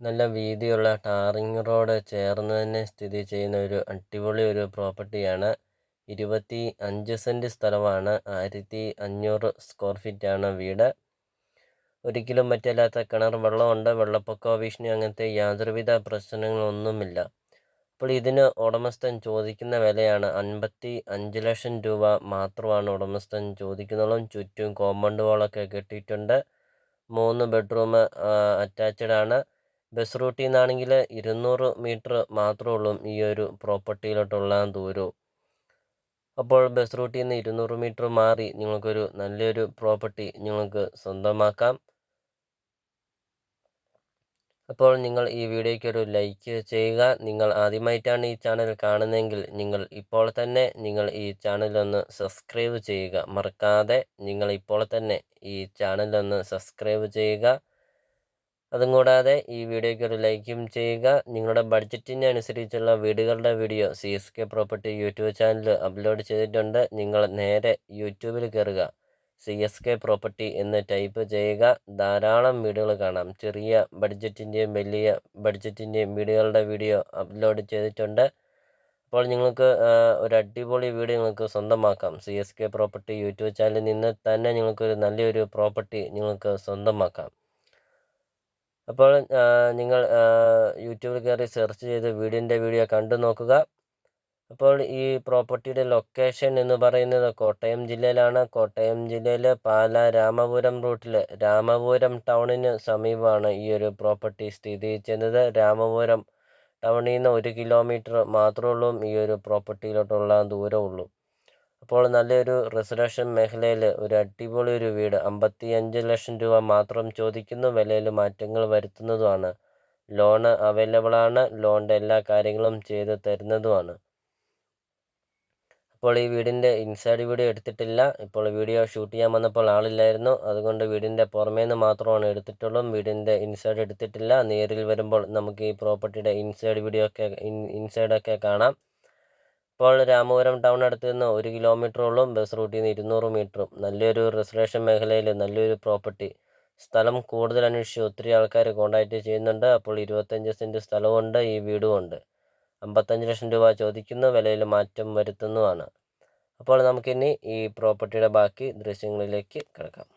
നല്ല വീതിയുള്ള tarring road ചേർന്ന് തന്നെ സ്ഥിതി ചെയ്യുന്ന ഒരു അടിപൊളി ഒരു പ്രോപ്പർട്ടിയാണ്. ഇരുപത്തി അഞ്ച് സെന്റ് സ്ഥലമാണ്. ആയിരത്തി അഞ്ഞൂറ് സ്ക്വയർ ഫീറ്റാണ് വീട്. ഒരിക്കലും പറ്റില്ലാത്ത കിണർ വെള്ളമുണ്ട്. വെള്ളപ്പൊക്ക ഭീഷണി അങ്ങനത്തെ യാതൊരുവിധ പ്രശ്നങ്ങളൊന്നുമില്ല. അപ്പോൾ ഇതിന് ഉടമസ്ഥൻ ചോദിക്കുന്ന വിലയാണ് അൻപത്തി അഞ്ച് ലക്ഷം രൂപ മാത്രമാണ് ഉടമസ്ഥൻ ചോദിക്കുന്നുള്ളൂ ചുറ്റും കോമ്പൗണ്ട് വാളൊക്കെ കെട്ടിയിട്ടുണ്ട്. മൂന്ന് ബെഡ്റൂം അറ്റാച്ച്ഡ് ആണ്. ബസ് റൂട്ടിൽ നിന്നാണെങ്കിൽ ഇരുന്നൂറ് മീറ്റർ മാത്രമേ ഉള്ളൂ ഈ ഒരു പ്രോപ്പർട്ടിയിലോട്ടുള്ള ദൂരവും. അപ്പോൾ ബസ് റൂട്ടിൽ നിന്ന് ഇരുന്നൂറ് മീറ്റർ മാറി നിങ്ങൾക്കൊരു നല്ലൊരു പ്രോപ്പർട്ടി നിങ്ങൾക്ക് സ്വന്തമാക്കാം. അപ്പോൾ നിങ്ങൾ ഈ വീഡിയോയ്ക്ക് ഒരു ലൈക്ക് ചെയ്യുക. നിങ്ങൾ ആദ്യമായിട്ടാണ് ഈ ചാനൽ കാണുന്നതെങ്കിൽ നിങ്ങൾ ഇപ്പോൾ തന്നെ നിങ്ങൾ ഈ ചാനലൊന്ന് സബ്സ്ക്രൈബ് ചെയ്യുക. മറക്കാതെ നിങ്ങൾ ഇപ്പോൾ തന്നെ ഈ ചാനലൊന്ന് സബ്സ്ക്രൈബ് ചെയ്യുക. അതും കൂടാതെ ഈ വീഡിയോയ്ക്ക് ഒരു ലൈക്കും ചെയ്യുക. നിങ്ങളുടെ ബഡ്ജറ്റിന് അനുസരിച്ചുള്ള വീടുകളുടെ video C S K property YouTube channel upload ചെയ്തിട്ടുണ്ട്. നിങ്ങൾ നേരെ യൂട്യൂബിൽ കയറുക. സി എസ് കെ പ്രോപ്പർട്ടി എന്ന് ടൈപ്പ് ചെയ്യുക. ധാരാളം വീടുകൾ കാണാം. ചെറിയ ബഡ്ജറ്റിന്റെയും വലിയ ബഡ്ജറ്റിന്റെയും വീടുകളുടെ വീഡിയോ അപ്ലോഡ് ചെയ്തിട്ടുണ്ട്. അപ്പോൾ നിങ്ങൾക്ക് ഒരു അടിപൊളി വീട് നിങ്ങൾക്ക് സ്വന്തമാക്കാം. C S K property YouTube ചാനലിൽ നിന്ന് തന്നെ നിങ്ങൾക്കൊരു നല്ലൊരു പ്രോപ്പർട്ടി നിങ്ങൾക്ക് സ്വന്തമാക്കാം. അപ്പോൾ നിങ്ങൾ യൂട്യൂബിൽ കയറി സെർച്ച് ചെയ്ത് വീടിന്റെ വീഡിയോ കണ്ടു നോക്കുക. അപ്പോൾ ഈ പ്രോപ്പർട്ടിയുടെ ലൊക്കേഷൻ എന്ന് പറയുന്നത് കോട്ടയം ജില്ലയിലാണ്. കോട്ടയം ജില്ലയിൽ പാല രാമപുരം റൂട്ടിൽ രാമപുരം ടൗണിന് സമീപമാണ് ഈ ഒരു പ്രോപ്പർട്ടി സ്ഥിതി ചെയ്യുന്നത്. രാമപുരം ടൗണിൽ നിന്ന് ഒരു കിലോമീറ്റർ മാത്രമേ ഉള്ളൂ ഈ ഒരു പ്രോപ്പർട്ടിയിലോട്ടുള്ള ദൂരമുള്ളൂ. അപ്പോൾ നല്ലൊരു റെസിഡൻഷ്യൽ മേഖലയിൽ ഒരു അടിപൊളി ഒരു വീട് അമ്പത്തി അഞ്ച് ലക്ഷം രൂപ മാത്രം ചോദിക്കുന്നു. വിലയിൽ മാറ്റങ്ങൾ വരുത്തുന്നതുമാണ്. ലോണ് അവൈലബിൾ ആണ്. ലോണിന്റെ എല്ലാ കാര്യങ്ങളും ചെയ്ത് തരുന്നതുമാണ്. അപ്പോൾ ഈ വീടിന്റെ ഇൻസൈഡ് വീഡിയോ എടുത്തിട്ടില്ല. ഇപ്പോൾ വീഡിയോ ഷൂട്ട് ചെയ്യാൻ വന്നപ്പോൾ ആളില്ലായിരുന്നു. അതുകൊണ്ട് വീടിന്റെ പുറമേ നിന്ന് മാത്രമാണ് എടുത്തിട്ടുള്ളൂ. വീടിന്റെ ഇൻസൈഡ് എടുത്തിട്ടില്ല. നേരിൽ വരുമ്പോൾ നമുക്ക് ഈ പ്രോപ്പർട്ടിയുടെ ഇൻസൈഡ് വീഡിയോ ഒക്കെ ഇൻസൈഡൊക്കെ കാണാം. ഇപ്പോൾ രാമപുരം ടൗൺ അടുത്ത് നിന്ന് ഒരു കിലോമീറ്ററോളം ബസ് റൂട്ടിൽ നിന്ന് ഇരുന്നൂറ് മീറ്ററും നല്ലൊരു റെസിഡൻഷ്യൽ മേഖലയിൽ നല്ലൊരു പ്രോപ്പർട്ടി. സ്ഥലം കൂടുതൽ അന്വേഷിച്ച് ഒത്തിരി ആൾക്കാർ കോൺടാക്റ്റ് ചെയ്യുന്നുണ്ട്. അപ്പോൾ ഇരുപത്തഞ്ച് സെന്റ് സ്ഥലമുണ്ട് ഈ വീടുമുണ്ട് അമ്പത്തഞ്ച് ലക്ഷം രൂപ ചോദിക്കുന്നു വിലയിൽ മാറ്റം വരുത്തുന്നതാണ് അപ്പോൾ നമുക്കിനി ഈ പ്രോപ്പർട്ടിയുടെ ബാക്കി ദൃശ്യങ്ങളിലേക്ക് കിടക്കാം.